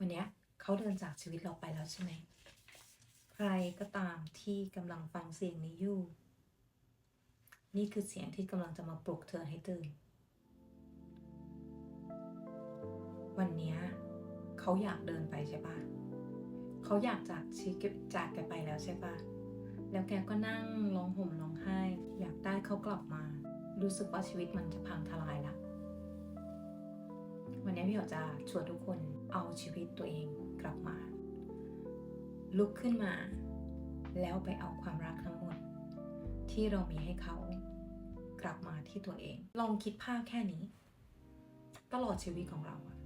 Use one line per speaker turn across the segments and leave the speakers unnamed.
วันนี้เขาเดินจากชีวิตเราไปแล้วใช่ไหม ใครก็ตามที่กำลังฟังเสียงนี้อยู่ นี่คือเสียงที่กำลังจะมาปลุกเธอให้ตื่น วันนี้เขาอยากเดินไปใช่ปะเขาอยากจากชีวิตจากแกไปแล้วใช่ปะแล้วแกก็นั่งร้องห่มร้องไห้ อยากได้เขากลับมา รู้สึกว่าชีวิตมันจะพังทลายละวันนี้พี่อยากจะชวนทุกคน เอาชีวิตตัวเองกลับมา ลุกขึ้นมา แล้วไปเอาความรักทั้งหมด ที่เรามีให้เขากลับมาที่ตัวเอง ลองคิดภาพแค่นี้ ตลอดชีวิตของเราอะ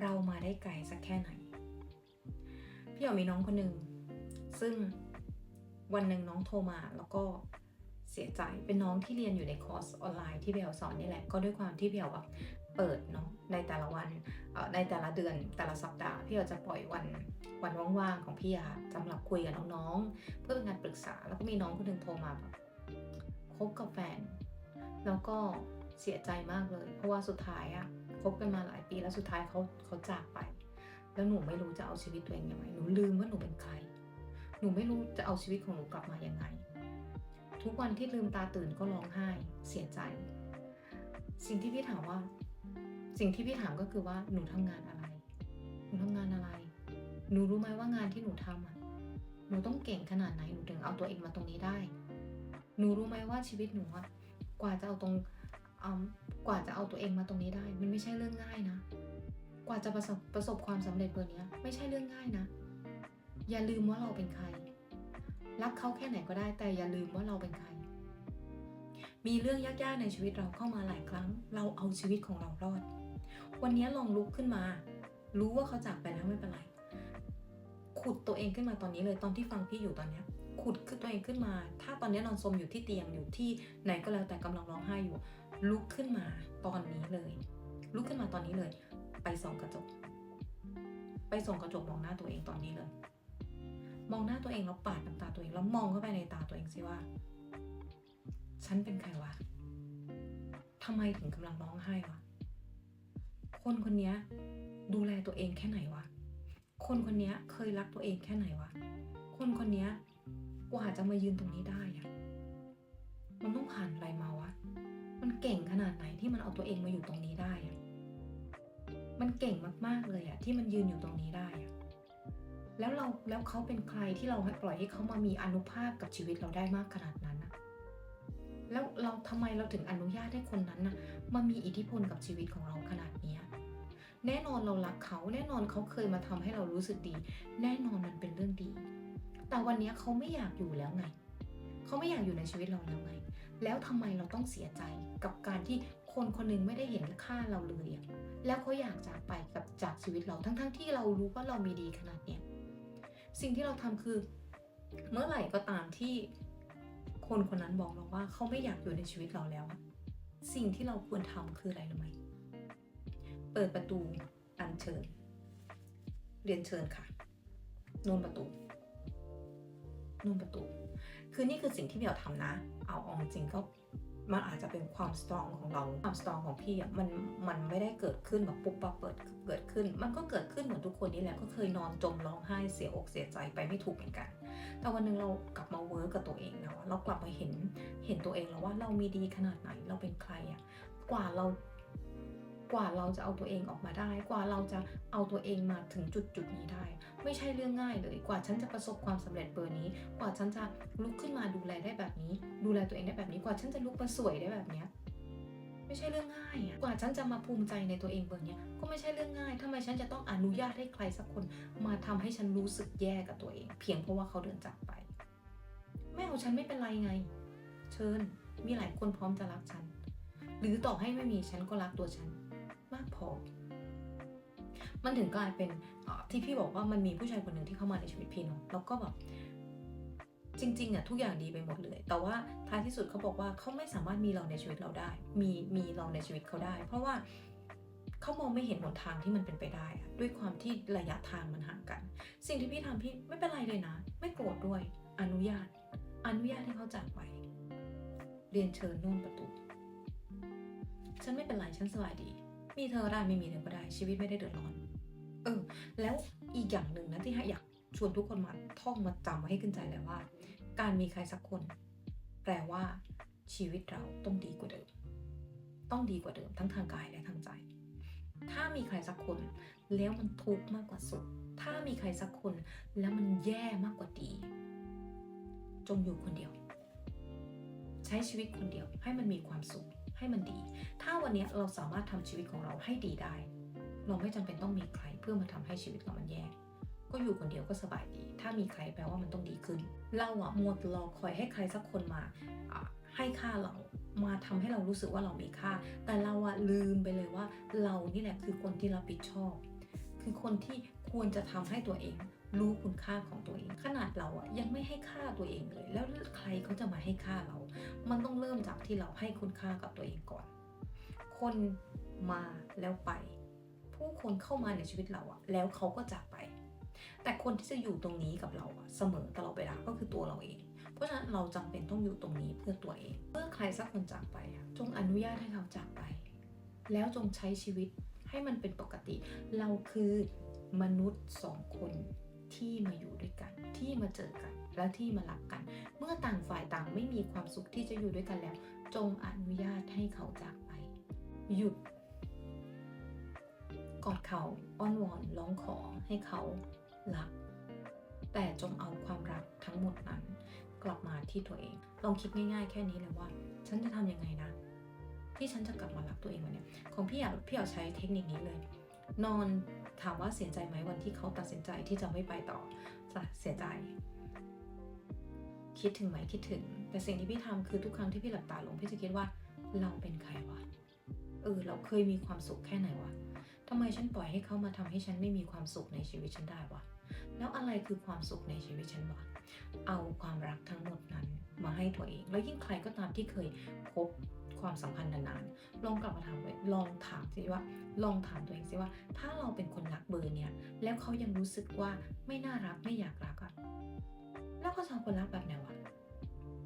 เรามาได้ไกลสักแค่ไหน พี่อยากมีน้องคนหนึ่งซึ่งวันหนึ่งน้องโทรมาแล้วก็เสียใจเป็นน้องที่เรียนอยู่ในคอร์สออนไลน์ที่พี่อยากสอนนี่แหละ ก็ด้วยความที่พี่อยากแบบ เปิดเนาะในแต่ละวันในแต่ละเดือนแต่ละสัปดาห์พี่อาจะปล่อยวันวันว่างๆของพี่อะค่ะสำหรับคุยกับน้องๆ เพื่อเป็นการปรึกษาแล้วก็มีน้องคนหนึ่งโทรมาแบบคบกับแฟน แล้วก็เสียใจมากเลย เพราะว่าสุดท้ายอะคบกันมาหลายปีแล้วสุดท้ายเขาเขาจากไป แล้วหนูไม่รู้จะเอาชีวิตตัวเองยังไงหนูลืมว่าหนูเป็นใคร หนูไม่รู้จะเอาชีวิตของหนูกลับมายังไง ทุกวันที่ลืมตาตื่นก็ร้องไห้เสียใจ สิ่งที่พี่ถามว่า สิ่งที่พี่ถามก็คือว่าหนูทำงานอะไร หนูทำงานอะไร หนูรู้ไหมว่างานที่หนูทำอะ หนูต้องเก่งขนาดไหน หนูถึงเอาตัวเองมาตรงนี้ได้ หนูรู้ไหมว่าชีวิตหนูอะ กว่าจะเอาตรงเอากว่าจะเอาตัวเองมาตรงนี้ได้ มันไม่ใช่เรื่องง่ายนะ กว่าจะประสบประสบความสำเร็จเบอร์เนี้ยไม่ใช่เรื่องง่ายนะ อย่าลืมว่าเราเป็นใคร รักเขาแค่ไหนก็ได้ แต่อย่าลืมว่าเราเป็นใครมีเรื่องยากๆในชีวิตเราเข้ามาหลายครั้ง เราเอาชีวิตของเรารอด วันนี้ลองลุกขึ้นมา รู้ว่าเขาจากไปแล้วไม่เป็นไร ขุดตัวเองขึ้นมาตอนนี้เลยตอนที่ฟังพี่อยู่ตอนเนี้ย ขุดขึ้นตัวเองขึ้นมา ถ้าตอนนี้นอนสมอยู่ที่เตียงอยู่ที่ไหนก็แล้วแต่กำลังร้องไห้อยู่ ลุกขึ้นมาตอนนี้เลย ลุกขึ้นมาตอนนี้เลย ไปส่องกระจก ไปส่องกระจกมองหน้าตัวเองตอนนี้เลย มองหน้าตัวเองแล้วปาดน้ำตาตัวเองแล้วมองเข้าไปในตาตัวเองสิว่า ฉันเป็นใครวะทำไมถึงกำลังร้องไห้วะ คนคนนี้ดูแลตัวเองแค่ไหนวะ คนคนนี้เคยรักตัวเองแค่ไหนวะ คนคนนี้กว่าจะมายืนตรงนี้ได้อะมันต้องผ่านอะไรมาวะ มันเก่งขนาดไหนที่มันเอาตัวเองมาอยู่ตรงนี้ได้อะมันเก่งมากๆเลยอะที่มันยืนอยู่ตรงนี้ได้อะแล้วเราแล้วเขาเป็นใครที่เราให้ปล่อยให้เขามามีอนุภาพกับชีวิตเราได้มากขนาดนั้นอะแล้วเราทำไมเราถึงอนุญาตให้คนนั้นนะมามีอิทธิพลกับชีวิตของเราขนาดเนี้ย แน่นอนเรารักเขาแน่นอนเขาเคยมาทำให้เรารู้สึกดี แน่นอนมันเป็นเรื่องดี แต่วันนี้เขาไม่อยากอยู่แล้วไงเขาไม่อยากอยู่ในชีวิตเราแล้วไง แล้วทำไมเราต้องเสียใจกับการที่คนคนหนึงไม่ได้เห็นค่าเราเลยอะแล้วเขาอยากจากไปกับจากชีวิตเราทั้งๆที่เรารู้ว่าเรามีดีขนาดเนี้ยสิ่งที่เราทำคือ เมื่อไหร่ก็ตามที่คนคนนั้นบอกเราว่าเขาไม่อยากอยู่ในชีวิตเราแล้ว สิ่งที่เราควรทำคืออะไรรู้ไหม เปิดประตูอัญเชิญ เรียนเชิญค่ะน่นประตูน่นประตู คือนี่คือสิ่งที่เราทำนะ เอาเอาจริงก็มันอาจจะเป็นความสตรองของเรา ความสตรองของพี่อะมันมันไม่ได้เกิดขึ้นแบบปุ๊บปั๊บเปิดเกิดขึ้น มันก็เกิดขึ้นเหมือนทุกคนนี่แหละก็เคยนอนจมร้องไห้เสียอกเสียใจไปไม่ถูกเหมือนกัน แต่วันหนึ่งเรากลับมาเวิร์กกับตัวเองแล้วอะเรากลับมาเห็นเห็นตัวเองแล้วว่าเรามีดีขนาดไหนเราเป็นใครอะกว่าเรา กว่าเราจะเอาตัวเองออกมาได้ กว่าเราจะเอาตัวเองมาถึงจุดจุดนี้ได้ ไม่ใช่เรื่องง่ายเลย กว่าฉันจะประสบความสำเร็จเบอร์นี้ กว่าฉันจะลุกขึ้นมาดูแลได้แบบนี้ ดูแลตัวเองได้แบบนี้ กว่าฉันจะลุกมาสวยได้แบบเนี้ยไม่ใช่เรื่องง่ายอะกว่าฉันจะมาภูมิใจในตัวเองเบอร์เนี้ยก็ไม่ใช่เรื่องง่ายทำไมฉันจะต้องอนุญาตให้ใครสักคน มาทำให้ฉันรู้สึกแย่กับตัวเอง เพียงเพราะว่าเขาเดินจากไป ไม่เอาฉันไม่เป็นไรไง เชิญ มีหลายคนพร้อมจะรักฉัน หรือต่อให้ไม่มีฉันก็รักตัวฉัน มากพอ มันถึงกลายเป็นที่พี่บอกว่ามันมีผู้ชายคนหนึ่งที่เข้ามาในชีวิตพี่เนาะแล้วก็แบบจริงๆอะทุกอย่างดีไปหมดเลย แต่ว่าท้ายที่สุดเขาบอกว่าเขาไม่สามารถมีเราในชีวิตเราได้ มีมีเราในชีวิตเขาได้ เพราะว่าเขามองไม่เห็นหนทางที่มันเป็นไปได้อะด้วยความที่ระยะทางมันห่างกัน สิ่งที่พี่ทำพี่ไม่เป็นไรเลยนะ ไม่โกรธด้วย อนุญาต อนุญาตให้เขาจากไป เรียนเชิญโน่นประตู ฉันไม่เป็นไร ฉันสบายดี มีเธอได้ไม่มีเธอก็ได้ชีวิตไม่ได้เดือดร้อน เออ แล้วอีกอย่างหนึ่งนะที่อยากชวนทุกคนมาท่องมาจำไว้ให้ขึ้นใจเลยว่า การมีใครสักคน แปลว่า ชีวิตเราต้องดีกว่าเดิม ต้องดีกว่าเดิมทั้งทางกายและทางใจ ถ้ามีใครสักคน แล้วมันทุกข์มากกว่าสุข ถ้ามีใครสักคน แล้วมันแย่มากกว่าดี จงอยู่คนเดียว ใช้ชีวิตคนเดียวให้มันมีความสุขให้มันดี ถ้า วันนี้เราสามารถทำชีวิตของเราให้ดีได้ เราไม่จำเป็นต้องมีใครเพื่อมาทำให้ชีวิตเรามันแย่ ก็อยู่คนเดียวก็สบายดี ถ้ามีใครแปลว่ามันต้องดีขึ้น เราอะมัวรอคอยให้ใครสักคนมาให้ค่าเรามาทำให้เรารู้สึกว่าเรามีค่า แต่เราอะลืมไปเลยว่า เรานี่แหละคือคนที่รับผิดชอบ คือคนที่ควรจะทำให้ตัวเอง รู้คุณค่าของตัวเอง ขนาดเราอะยังไม่ให้ค่าตัวเองเลย แล้วใครเขาจะมาให้ค่าเรา มันต้องเริ่มจากที่เราให้คุณค่ากับตัวเองก่อน คนมาแล้วไป ผู้คนเข้ามาในชีวิตเราอะแล้วเขาก็จากไป แต่คนที่จะอยู่ตรงนี้กับเราอะเสมอตลอดเวลาก็คือตัวเราเอง เพราะฉะนั้นเราจำเป็นต้องอยู่ตรงนี้เพื่อตัวเองเมื่อใครสักคนจากไปอะจงอนุญาตให้เขาจากไป แล้วจงใช้ชีวิตให้มันเป็นปกติ เราคือมนุษย์สองคนที่มาอยู่ด้วยกัน ที่มาเจอกัน และที่มารักกัน เมื่อต่างฝ่ายต่างไม่มีความสุขที่จะอยู่ด้วยกันแล้ว จงอนุญาตให้เขาจาก หยุดกอดเขาอ้อนวอนร้องขอให้เขารัก แต่จงเอาความรักทั้งหมดนั้น กลับมาที่ตัวเอง ลองคิดง่ายๆแค่นี้เลยว่า ฉันจะทำยังไงนะ ที่ฉันจะกลับมารักตัวเองวันเนี้ยของพี่อยากพี่อยากใช้เทคนิคนี้เลย นอนถามว่าเสียใจไหมวันที่เขาตัดสินใจที่จะไม่ไปต่อจะเสียใจ คิดถึงไหมคิดถึง แต่สิ่งที่พี่ทำคือทุกครั้งที่พี่หลับตาลงพี่จะคิดว่าเราเป็นใครวะ เออ เราเคยมีความสุขแค่ไหนวะทำไมฉันปล่อยให้เขามาทำให้ฉันไม่มีความสุขในชีวิตฉันได้วะแล้วอะไรคือความสุขในชีวิตฉันวะเอาความรักทั้งหมดนั้นมาให้ตัวเอง แล้วยิ่งใครก็ตามที่เคยพบความสัมพันธ์นานๆ ลองกลับมาถามเลยลองถามสิว่า ลองถามตัวเองสิว่า ถ้าเราเป็นคนรักเบอร์เนี่ย แล้วเขายังรู้สึกว่าไม่น่ารักไม่อยากรักอะแล้วเขาจะเอาคนรักแบบไหนวะ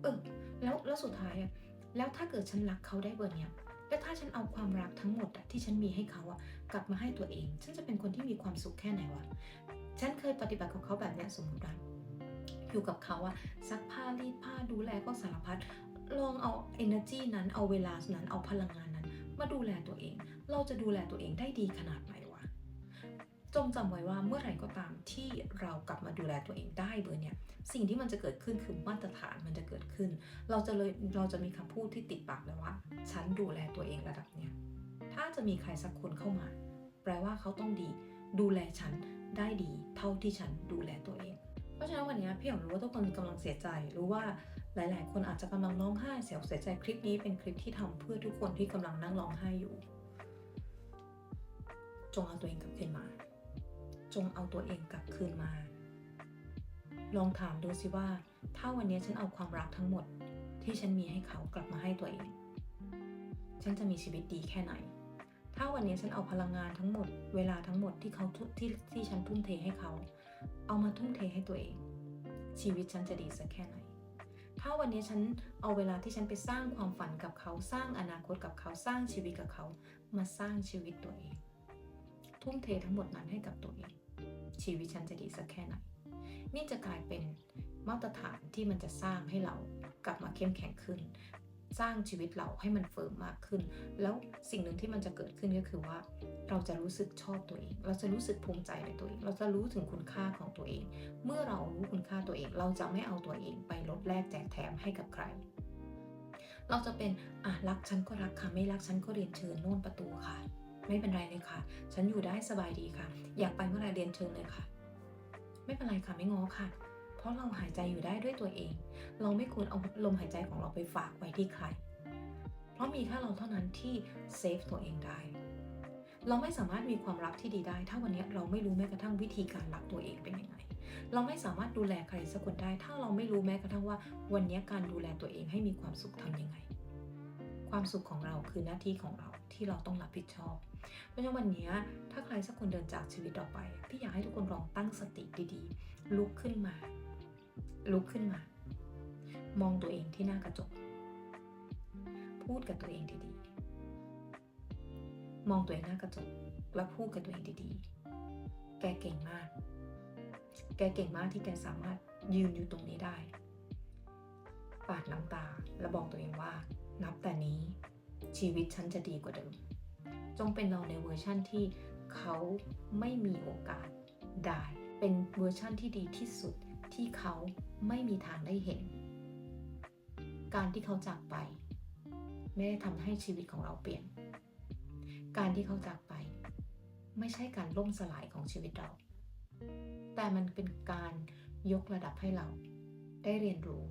เออ แล้วแล้วสุดท้ายอะแล้วถ้าเกิดฉันรักเขาได้เบอร์เนี่ย และถ้าฉันเอาความรักทั้งหมดอะที่ฉันมีให้เขาอะกลับมาให้ตัวเอง ฉันจะเป็นคนที่มีความสุขแค่ไหนวะฉันเคยปฏิบัติกับเขาแบบนี้สมมติว่าอยู่กับเขาอะซักผ้ารีดผ้าดูแลก็สารพัดลองเอา energy นั้นเอาเวลานั้นเอาพลังงานนั้น มาดูแลตัวเอง เราจะดูแลตัวเองได้ดีขนาดไหน จงจำไว้ว่าเมื่อไหร่ก็ตามที่เรากลับมาดูแลตัวเองได้เบอร์เนี่ยสิ่งที่มันจะเกิดขึ้นคือมาตรฐานมันจะเกิดขึ้น เราจะเลยเราจะมีคำพูดที่ติดปากเลยว่า ฉันดูแลตัวเองระดับเนี้ยถ้าจะมีใครสักคนเข้ามา แปลว่าเขาต้องดี ดูแลฉันได้ดีเท่าที่ฉันดูแลตัวเอง เพราะฉะนั้นวันนี้พี่อยากรู้ว่าทุกคนกำลังเสียใจรู้ว่าหลาย ๆ คนอาจจะกำลังร้องไห้เสียเสียใจคลิปนี้เป็นคลิปที่ทำเพื่อทุกคนที่กำลังนั่งร้องไห้อยู่ จงเอาตัวเองกลับคืนมา จงเอาตัวเองกลับคืนมา ลองถามดูสิว่า ถ้าวันนี้ฉันเอาความรักทั้งหมด ที่ฉันมีให้เขากลับมาให้ตัวเอง ฉันจะมีชีวิตดีแค่ไหน ถ้าวันนี้ฉันเอาพลังงานทั้งหมด เวลาทั้งหมดที่เขาที่ที่ฉันทุ่มเทให้เขา เอามาทุ่มเทให้ตัวเอง ชีวิตฉันจะดีสักแค่ไหนถ้าวันนี้ฉันเอาเวลาที่ฉันไปสร้างความฝันกับเขาสร้างอนาคตกับเขาสร้างชีวิตกับเขา มาสร้างชีวิตตัวเอง ทุ่มเททั้งหมดนั้นให้กับตัวเอง ชีวิตฉันจะดีสักแค่ไหน นี่จะกลายเป็นมาตรฐานที่มันจะสร้างให้เรากลับมาเข้มแข็งขึ้น สร้างชีวิตเราให้มันเฟิร์มมากขึ้น แล้วสิ่งหนึ่งที่มันจะเกิดขึ้นก็คือว่า เราจะรู้สึกชอบตัวเอง เราจะรู้สึกภูมิใจในตัวเอง เราจะรู้ถึงคุณค่าของตัวเอง เมื่อเรารู้คุณค่าตัวเอง เราจะไม่เอาตัวเองไปลดแลกแจกแถมให้กับใครเราจะเป็นอะรักฉันก็รักค่ะ ไม่รักฉันก็เรียนเชิญโน่นประตูค่ะ ไม่เป็นไรเลยค่ะ ฉันอยู่ได้สบายดีค่ะ อยากไปเมื่อไรเรียนเชิญเลยค่ะ ไม่เป็นไรค่ะไม่ง้อค่ะ เพราะเราหายใจอยู่ได้ด้วยตัวเอง เราไม่ควรเอาลมหายใจของเราไปฝากไว้ที่ใคร เพราะมีแค่เราเท่านั้นที่เซฟตัวเองได้ เราไม่สามารถมีความรักที่ดีได้ ถ้าวันนี้เราไม่รู้แม้กระทั่งวิธีการรักตัวเองเป็นยังไง เราไม่สามารถดูแลใครสักคนได้ ถ้าเราไม่รู้แม้กระทั่งว่า วันนี้การดูแลตัวเองให้มีความสุขทำยังไงความสุขของเราคือหน้าที่ของเราที่เราต้องรับผิดชอบ เพราะฉะนั้นวันนี้ถ้าใครสักคนเดินจากชีวิตออกไป พี่อยากให้ทุกคนลองตั้งสติดีๆ ลุกขึ้นมา ลุกขึ้นมา มองตัวเองที่หน้ากระจก พูดกับตัวเองดีๆ มองตัวเองหน้ากระจก แล้วพูดกับตัวเองดีๆ แกเก่งมาก แกเก่งมากที่แกสามารถยืนอยู่ตรงนี้ได้ ปาดน้ำตาและบอกตัวเองว่า นับแต่นี้ชีวิตฉันจะดีกว่าเดิม จงเป็นเราในเวอร์ชั่นที่เขาไม่มีโอกาสได้ เป็นเวอร์ชั่นที่ดีที่สุดที่เขาไม่มีทางได้เห็น การที่เขาจากไป ไม่ได้ทำให้ชีวิตของเราเปลี่ยน การที่เขาจากไป ไม่ใช่การล่มสลายของชีวิตเรา แต่มันเป็นการยกระดับให้เรา ได้เรียนรู้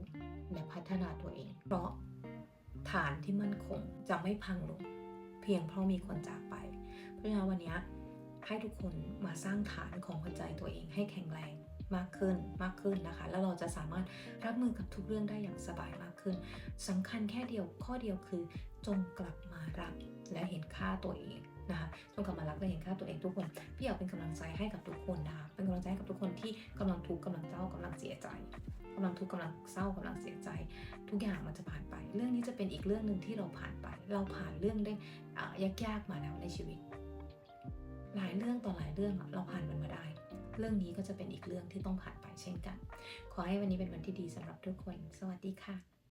และพัฒนาตัวเอง เพราะฐานที่มั่นคงจะไม่พังลง เพียงเพราะมีคนจากไป เพราะฉะนั้นวันนี้ให้ทุกคนมาสร้างฐานของหัวใจตัวเองให้แข็งแรงมากขึ้นมากขึ้นนะคะ แล้วเราจะสามารถรับมือกับทุกเรื่องได้อย่างสบายมากขึ้นสำคัญแค่เดียวข้อเดียวคือจงกลับมารักและเห็นค่าตัวเอง นะคะจงกลับมารักและเห็นค่าตัวเองทุกคนพี่อยากเป็นกำลังใจให้กับทุกคนนะคะเป็นกำลังใจให้กับทุกคนที่กำลังทุกข์กำลังเศร้ากำลังเสียใจกำลังทุกข์กำลังเศร้ากำลังเสียใจ ทุกอย่างมันจะผ่านไป เรื่องนี้จะเป็นอีกเรื่องหนึ่งที่เราผ่านไป เราผ่านเรื่องได้อ่ายากๆมาแล้วในชีวิต หลายเรื่องต่อหลายเรื่องเราผ่านมันมาได้เรื่องนี้ก็จะเป็นอีกเรื่องที่ต้องผ่านไปเช่นกัน ขอให้วันนี้เป็นวันที่ดีสำหรับทุกคน สวัสดีค่ะ